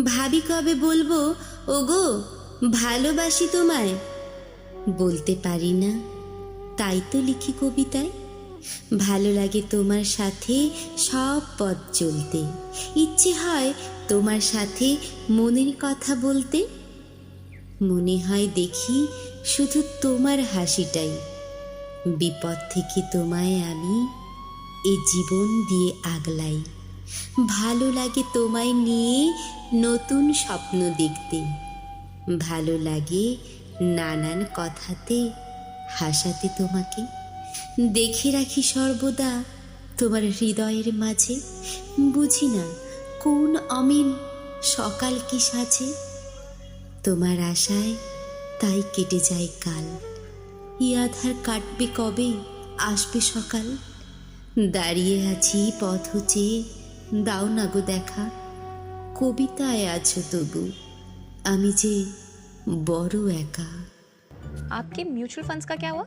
ভাবি কবে বলব, ওগো, ভালোবাসি তোমায় বলতে পারি না। তাই তো লিখি কবিতায়। ভালো লাগে তোমার সাথে সব পথ চলতে। ইচ্ছে হয় তোমার সাথে মনের কথা বলতে। মনে হয় দেখি শুধু তোমার হাসিটাই। বিপদ থেকে তোমায় আমি এ জীবন দিয়ে আগলাই। ভালো লাগে তোমায় নিয়ে নতুন স্বপ্ন দেখতে। ভালো লাগে নানান কথাতে হাসাতে তোমাকে। দেখে রাখি সর্বদা তোমার হৃদয়ের মাঝে। বুঝি না কোন অমিন সকাল কি সাজে। তোমার আশায় তাই কেটে যায় কাল। ই আধার কাটবে কবে? আসবে সকাল। দাঁড়িয়ে আছি পথ চেয়ে দাও না গো দেখা কবিতায় আছো তবু আমি যে বড় একা आपके म्यूचुअल फंड्स का क्या हुआ